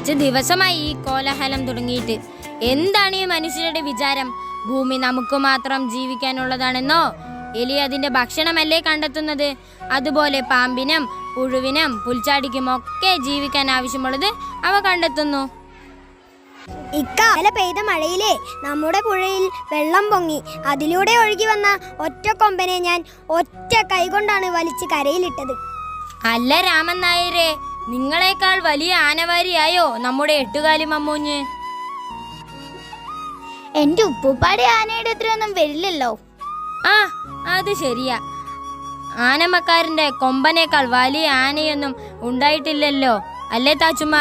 കുറച്ച് ദിവസമായി ഈ കോലാഹലം തുടങ്ങിയിട്ട്. എന്താണ് ഈ മനുഷ്യരുടെ വിചാരം? ഭൂമി നമുക്ക് മാത്രം ജീവിക്കാനുള്ളതാണെന്നോ? എലി അതിന്റെ ഭക്ഷണമല്ലേ കണ്ടെത്തുന്നത്? അതുപോലെ പാമ്പിനും പുഴുവിനും പുൽച്ചാടിക്കും ഒക്കെ ജീവിക്കാൻ ആവശ്യമുള്ളത് അവ കണ്ടെത്തുന്നു. ഇക്ക ഇല പെയ്ത മഴയിലെ നമ്മുടെ പുഴയിൽ വെള്ളം പൊങ്ങി. അതിലൂടെ ഒഴുകി വന്ന ഒറ്റ കൊമ്പനെ ഞാൻ ഒറ്റ കൈകൊണ്ടാണ് വലിച്ച് കരയിലിട്ടത്. അല്ല രാമൻ നായരെ നിങ്ങളെക്കാൾ വലിയ ആനവാരിയായോ നമ്മുടെ എട്ടുകാലി മമ്മൂഞ്ഞ്? എന്റെ ഉപ്പുപ്പാടെ ആനയുടെ അത്രയൊന്നും വരില്ലല്ലോ. ആ അത് ശരിയാ. ആനമക്കാരന്റെ കൊമ്പനേക്കാൾ വലിയ ആനയൊന്നും ഉണ്ടായിട്ടില്ലല്ലോ. അല്ലേ താച്ചുമ്മ?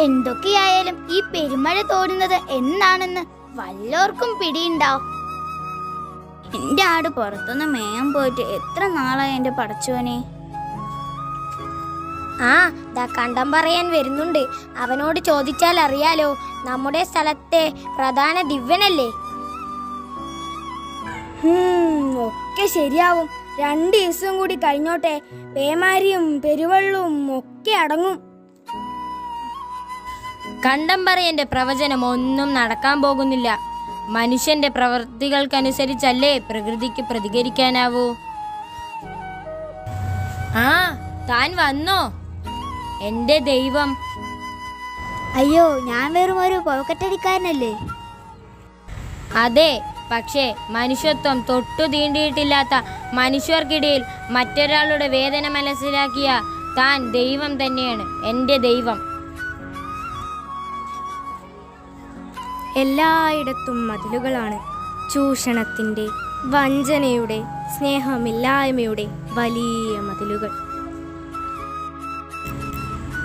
എന്തൊക്കെയായാലും ഈ പെരുമഴ തോടുന്നത് എന്നാണെന്ന് വല്ലോർക്കും പിടിയുണ്ടോ? എന്റെ ആട് പുറത്തുനിന്ന് മേയാൻ പോയിട്ട് എത്ര നാളായി എന്റെ പടച്ചോനെ? ആ ദാ കണ്ടം പറയാൻ വരുന്നുണ്ട്. അവനോട് ചോദിച്ചാൽ അറിയാലോ നമ്മുടെ സ്ഥലത്തെ പ്രധാന ദിവ്യനല്ലേ? ഒക്കെ ശരിയാവും. രണ്ട് ദിവസവും കൂടി കഴിഞ്ഞോട്ടെ പേമാരിയും പെരുവള്ളും ഒക്കെ അടങ്ങും. കണ്ടംപറയന്റെ പ്രവചനം ഒന്നും നടക്കാൻ പോകുന്നില്ല. മനുഷ്യന്റെ പ്രവൃത്തികൾക്കനുസരിച്ചല്ലേ പ്രകൃതിക്ക് പ്രതികരിക്കാനാവൂ? ആ താൻ വന്നോ? എന്റെ ദൈവം. അയ്യോ ഞാൻ വെറും ഒരു പോക്കറ്റടിക്കാരനല്ലേ? അതെ പക്ഷേ മനുഷ്യത്വം തൊട്ടു തീണ്ടിയിട്ടില്ലാത്ത മനുഷ്യർക്കിടയിൽ മറ്റൊരാളുടെ വേദന മനസ്സിലാക്കിയ താൻ ദൈവം തന്നെയാണ് എന്റെ ദൈവം. എല്ലായിടത്തും മതിലുകളാണ്. ചൂഷണത്തിന്റെ വഞ്ചനയുടെ സ്നേഹമില്ലായ്മയുടെ വലിയ മതിലുകൾ.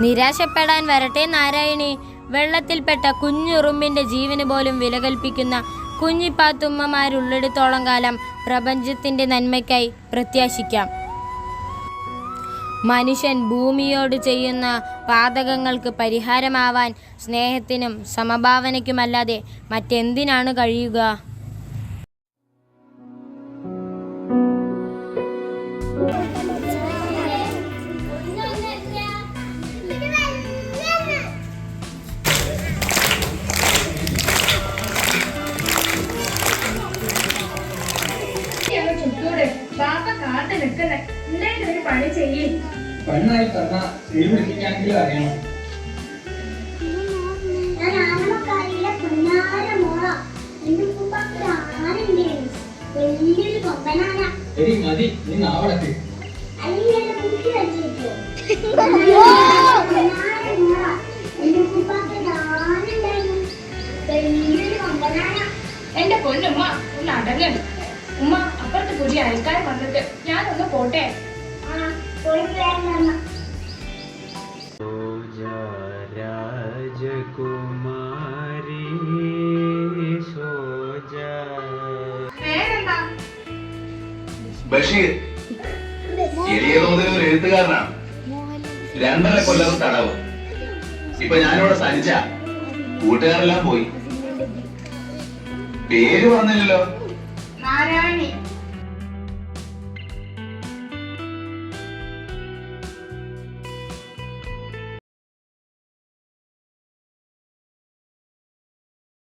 നിരാശപ്പെടാൻ വരട്ടെ നാരായണി. വെള്ളത്തിൽപ്പെട്ട കുഞ്ഞുറുമ്പിന്റെ ജീവന് പോലും വിലകൽപ്പിക്കുന്ന കുഞ്ഞിപ്പാത്തുമ്മമാരുള്ളിടത്തോളം കാലം പ്രപഞ്ചത്തിന്റെ നന്മയ്ക്കായി പ്രത്യാശിക്കാം. മനുഷ്യൻ ഭൂമിയോട് ചെയ്യുന്ന പാതകങ്ങൾക്ക് പരിഹാരമാവാൻ സ്നേഹത്തിനും സമഭാവനയ്ക്കുമല്ലാതെ മറ്റെന്തിനാണ് കഴിയുക? ചുറ്റൂടെ കാത്തു നിൽക്കുന്നേ. എന്തായാലും ഒരു പണി ചെയ്യേ. പെണ്ണായി തന്ന സ്ത്രീ വിളിപ്പിക്കാനെങ്കിലും അറിയണം. എടി മതി. നീ നാവടക്ക്. എന്റെ പൊന്നുമ്മ ഒന്ന് അടങ്ങണം ഉമ്മ അപ്പുറത്ത് പുതിയ അയൽക്കാരൻ വന്നിട്ട് ഞാനൊന്ന് പോട്ടെ. രാജകുമാരി പേരെന്താ? ബഷീർ എളിയ തോതിൽ ഒരു എഴുത്തുകാരനാണ്. രണ്ടര കൊല്ലം തടവ്. ഇപ്പൊ ഞാനിവിടെ തനിച്ച കൂട്ടുകാരെല്ലാം പോയി. പേര് പറഞ്ഞില്ലല്ലോ. നാരായണി.